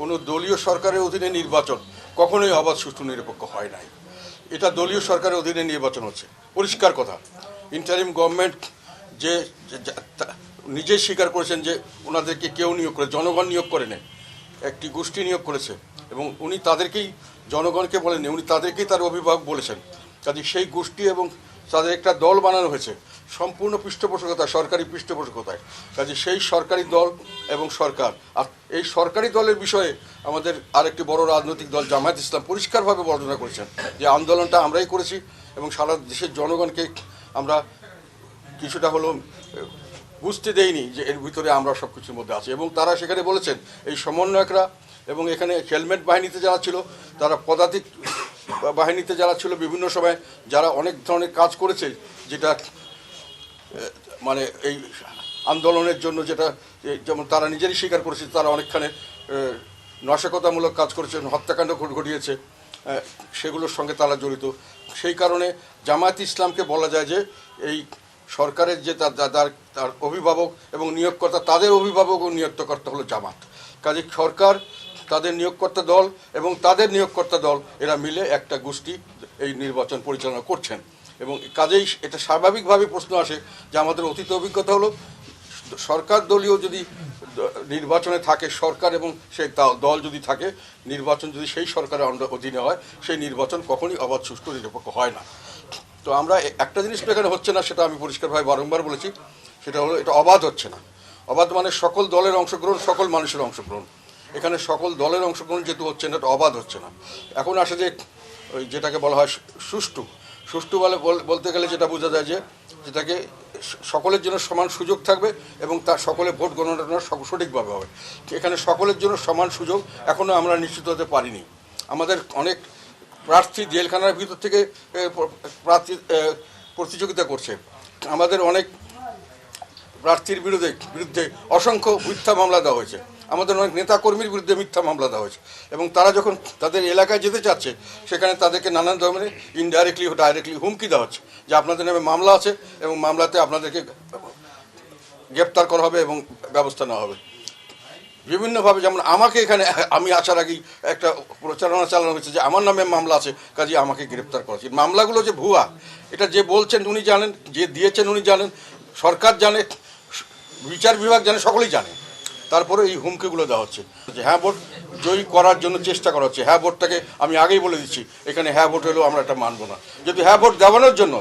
কোনো দলীয় সরকারের অধীনে নির্বাচন কখনোই অবাধ সুষ্ঠু নিরপেক্ষ হয় নাই। এটা দলীয় সরকারের অধীনে নির্বাচন হচ্ছে। পরিষ্কার কথা ইন্টারিম গভর্নমেন্ট যে নিজেই স্বীকার করেছেন যে ওনাদেরকে কেউ নিয়োগ করে, জনগণ নিয়োগ করে নেই একটি গোষ্ঠী নিয়োগ করেছে এবং উনি তাদেরকেই, জনগণকে বলেননি, উনি তাদেরকেই তার অভিভাবক বলেছেন। কাজে সেই গোষ্ঠী এবং তাদের একটা দল বানানো হয়েছে। সম্পূর্ণ পৃষ্ঠপোষকতায়, সরকারি পৃষ্ঠপোষকতায়। কাজে সেই সরকারি দল এবং সরকার, আর এই সরকারি দলের বিষয়ে আমাদের আরেকটি বড় রাজনৈতিক দল জামায়াত ইসলাম পরিষ্কারভাবে বর্ণনা করেছেন যে আন্দোলনটা আমরাই করেছি এবং সারা দেশের জনগণকে আমরা কিছুটা হলো বুঝতে দেয়নি যে এর ভিতরে আমরা সব কিছুর মধ্যে আছি। এবং তারা সেখানে বলেছেন, এই সমন্বয়করা এবং এখানে হেলমেট বাহিনীতে যারা ছিল, তারা পদাতিক বাহিনীতে যারা ছিল বিভিন্ন সময়, যারা অনেক ধরনের কাজ করেছে, যেটা মানে এই আন্দোলনের জন্য যেটা যেমন তারা নিজেরই স্বীকার করেছে, তারা অনেকখানে নাশকতামূলক কাজ করেছেন, হত্যাকাণ্ড ঘট- ঘটিয়েছে সেগুলোর সঙ্গে তারা জড়িত। সেই কারণে জামায়াত ইসলামকে বলা যায় যে, এই সরকারের যে তার তার- তার তার অভিভাবক এবং নিয়োগকর্তা, তাদের অভিভাবক ও নিয়োগকর্তা হলো জামাত। কাজে সরকার, তাদের নিয়োগকর্তা দল এবং তাদের নিয়োগকর্তা দল, এরা মিলে একটা গোষ্ঠী এই নির্বাচন পরিচালনা করছেন। এবং কাজেই এটা স্বাভাবিকভাবে প্রশ্ন আসে যে আমাদের অতীত অভিজ্ঞতা হলো, সরকার দলীয় যদি নির্বাচনে থাকে সরকার এবং সেই দল যদি থাকে, নির্বাচন যদি সেই সরকারের অধীনে হয়, সেই নির্বাচন কখনই অবাধ, সুষ্ঠু, নিরপেক্ষ হয় না। তো আমরা একটা জিনিস তো এখানে হচ্ছে না, সেটা আমি পরিষ্কারভাবে বারংবার বলেছি, সেটা হলো এটা অবাধ হচ্ছে না। অবাধ মানে সকল দলের অংশগ্রহণ, সকল মানুষের অংশগ্রহণ। এখানে সকল দলের অংশগ্রহণ যেহেতু হচ্ছে না, এটা অবাধ হচ্ছে না। এখন আসে যে ওই যেটাকে বলা হয় সুষ্ঠু। সুষ্ঠু বলে বল- বলতে গেলে যেটা বোঝা যায় যে যেটাকে সকলের জন্য সমান সুযোগ থাকবে এবং তার সকলে ভোট গণনা সঠিকভাবে হবে। এখানে সকলের জন্য সমান সুযোগ এখনও আমরা নিশ্চিত হতে পারিনি। আমাদের অনেক প্রার্থী জেলখানার ভিতর থেকে প্রার্থী প্রতিযোগিতা করছে। আমাদের অনেক প্রার্থীর বিরুদ্ধে বিরুদ্ধে অসংখ্য মিথ্যা মামলা দেওয়া হয়েছে। আমাদের অনেক নেতাকর্মীর বিরুদ্ধে মিথ্যা মামলা দেওয়া হয়েছে। এবং তারা যখন তাদের এলাকায় যেতে চাচ্ছে, সেখানে তাদেরকে নানান ধরনের ইনডাইরেক্টলি ডাইরেক্টলি হুমকি দেওয়া হচ্ছে, যে আপনাদের নামে মামলা আছে এবং মামলাতে আপনাদেরকে গ্রেপ্তার করা হবে এবং ব্যবস্থা নেওয়া হবে। বিভিন্নভাবে যেমন আমাকে এখানে, আমি আসার আগেই একটা প্রচারণা চালানো হয়েছে যে আমার নামে মামলা আছে, কাজে আমাকে গ্রেপ্তার করা উচিত মামলাগুলো যে ভুয়া, এটা যে বলছেন উনি জানেন, যে দিয়েছেন উনি জানেন, সরকার জানে, বিচার বিভাগ জানে, সকলেই জানে। তারপরে এই হুমকিগুলো দেওয়া হচ্ছে। যে হ্যাঁ ভোট জয়ী করার জন্য চেষ্টা করা হচ্ছে। হ্যাঁ ভোটটাকে আমি আগেই বলে দিচ্ছি, এখানে হ্যাঁ ভোট হলেও আমরা এটা মানবো না। যদি হ্যাঁ ভোট দেওয়ানোর জন্য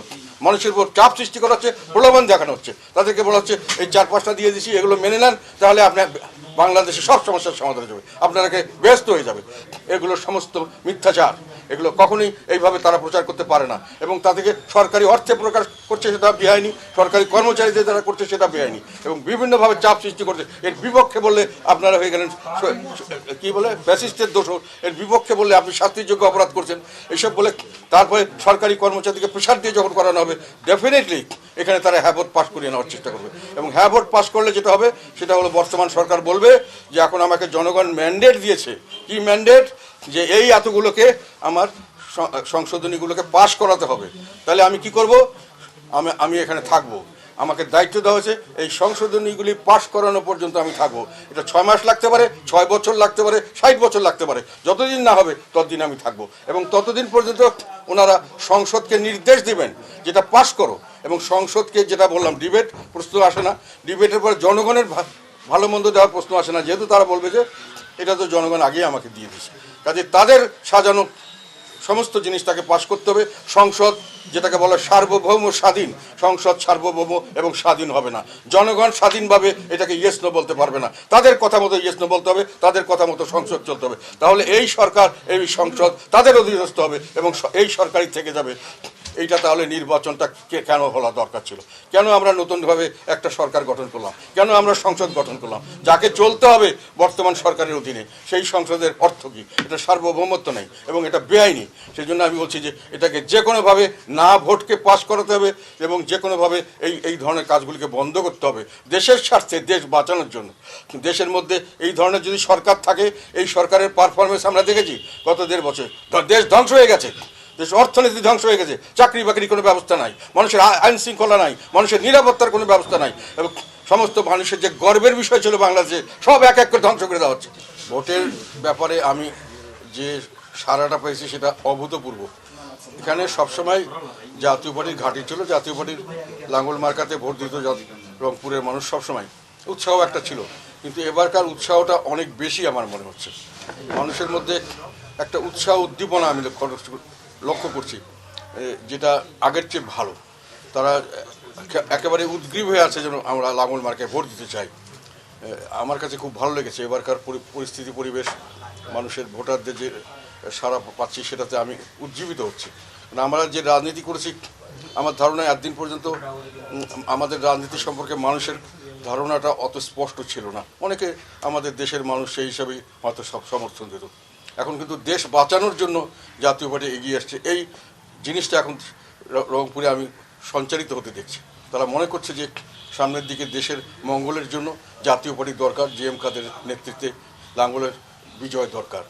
মানুষের উপর চাপ সৃষ্টি করা হচ্ছে, প্রলোভন দেখানো হচ্ছে, তাদেরকে বলা হচ্ছে, এই চার পাঁচটা দিয়ে দিচ্ছি এগুলো মেনে নেন, তাহলে আপনার বাংলাদেশে সব সমস্যার সমাধান হয়ে যাবে। আপনারাকে ব্যস্ত হয়ে যাবে। এগুলো সমস্ত মিথ্যাচার। এগুলো কখনোই এইভাবে তারা প্রচার করতে পারে না। এবং তাদেরকে সরকারি অর্থে প্রকাশ করছে সেটা বেআইনি, সরকারি কর্মচারীদের যারা করছে সেটা বেআইনি। এবং বিভিন্নভাবে চাপ সৃষ্টি করছে। এর বিপক্ষে বললে আপনারা হয়ে গেলেন কি বলে, ফ্যাসিস্টের দোষ। এর বিপক্ষে বললে আপনি শাস্তিযোগ্য অপরাধ করছেন। এইসব বলে তারপরে সরকারি কর্মচারীকে প্রেশার দিয়ে যখন করানো হবে ডেফিনেটলি এখানে তারা হ্যাঁ ভোট পাস করিয়ে নেওয়ার চেষ্টা করবে। এবং হ্যাঁ ভোট পাস করলে যেটা হবে, সেটা হলো বর্তমান সরকার বলবে যে, এখন আমাকে জনগণ ম্যান্ডেট দিয়েছে। কি ম্যান্ডেট যে এই এতগুলোকে আমার সংশোধনীগুলোকে পাশ করাতে হবে। তাহলে আমি কি করব? আমি আমি এখানে থাকব। আমাকে দায়িত্ব দেওয়া হয়েছে, এই সংশোধনীগুলি পাশ করানো পর্যন্ত আমি থাকব। এটা ছয় মাস লাগতে পারে, ছয় বছর লাগতে পারে, ষাট বছর লাগতে পারে। যতদিন না হবে, ততদিন আমি থাকব। এবং ততদিন পর্যন্ত ওনারা সংসদকে নির্দেশ দিবেন যেটা পাশ করো। এবং সংসদকে যেটা বললাম, ডিবেট, প্রশ্ন আসে না। ডিবেটের পরে জনগণের ভালো মন্দ দেওয়ার প্রশ্ন আসে না। যেহেতু তারা বলবে যে, এটা তো জনগণ আগেই আমাকে দিয়ে দিয়েছে। কাজে তাদের সাজানো সমস্ত জিনিস তাকে পাশ করতে হবে। সংসদ, যেটাকে বলে সার্বভৌম স্বাধীন। সংসদ সার্বভৌম এবং স্বাধীন হবে না। জনগণ স্বাধীনভাবে এটাকে ইয়েস নো বলতে পারবে না। তাদের কথা মতো ইয়েস নো বলতে হবে, তাদের কথা মতো সংসদ চলতে হবে। তাহলে এই সরকার, এই সংসদ তাদের অধীনস্থ হবে এবং এই সরকারই থেকে যাবে। এইটা তাহলে নির্বাচনটা কেন হওয়া দরকার ছিল? কেন আমরা নতুনভাবে একটা সরকার গঠন করলাম? কেন আমরা সংসদ গঠন করলাম? যাকে চলতে হবে বর্তমান সরকারের অধীনে, সেই সংসদের অর্থ কী? এটা সার্বভৌমত্ব নেই এবং এটা বেআইনি। সেই জন্য আমি বলছি যে এটাকে যে কোনোভাবে না ভোটকে পাস করাতে হবে এবং যে কোনোভাবে এই এই ধরনের কাজগুলিকে বন্ধ করতে হবে দেশের স্বার্থে, দেশ বাঁচানোর জন্য। দেশের মধ্যে এই ধরনের যদি সরকার থাকে, এই সরকারের পারফরমেন্স আমরা দেখেছি গত দেড় বছর। দেশ ধ্বংস হয়ে গেছে। দেশ অর্থনীতি ধ্বংস হয়ে গেছে, চাকরি বাকরি কোনো ব্যবস্থা নাই, মানুষের আইন শৃঙ্খলা নাই, মানুষের নিরাপত্তার কোনো ব্যবস্থা নাই, এবং সমস্ত মানুষের যে গর্বের বিষয় ছিল বাংলাদেশে, সব এক এক করে ধ্বংস করে দেওয়া হচ্ছে। ভোটের ব্যাপারে আমি যে সারাটা পেয়েছি সেটা অভূতপূর্ব। এখানে সবসময় জাতীয় পার্টির ঘাঁটি ছিল, জাতীয় পার্টির লাঙ্গল মার্কাতে ভোট দিত রংপুরের মানুষ সবসময়। উৎসাহ একটা ছিল, কিন্তু এবারকার উৎসাহটা অনেক বেশি আমার মনে হচ্ছে। মানুষের মধ্যে একটা উৎসাহ উদ্দীপনা আমি লক্ষ্য লক্ষ্য করছি যেটা আগের চেয়ে ভালো। তারা একেবারে উদ্গ্রীব হয়ে আছে যেন আমরা লাঙ্গল মার্কে ভোট দিতে চাই। আমার কাছে খুব ভালো লেগেছে এবারকার পরি- পরিস্থিতি, পরিবেশ, মানুষের, ভোটারদের যে সারা পাচ্ছি সেটাতে আমি উজ্জীবিত হচ্ছি। কারণ আমরা যে রাজনীতি করেছি, আমার ধারণা একদিন পর্যন্ত আমাদের রাজনীতি সম্পর্কে মানুষের ধারণাটা অত স্পষ্ট ছিল না। অনেকে আমাদের দেশের মানুষ সেই হিসাবেই হয়তো সব সমর্থন দিত। এখন কিন্তু দেশ বাঁচানোর জন্য জাতীয় পার্টি এগিয়ে আসছে। এই জিনিসটা এখন রংপুরে আমি সঞ্চারিত হতে দেখছি। তারা মনে করছে যে সামনের দিকে দেশের মঙ্গলের জন্য জাতীয় পার্টির দরকার, জি এম কাদের নেতৃত্বে লাঙ্গলের বিজয় দরকার।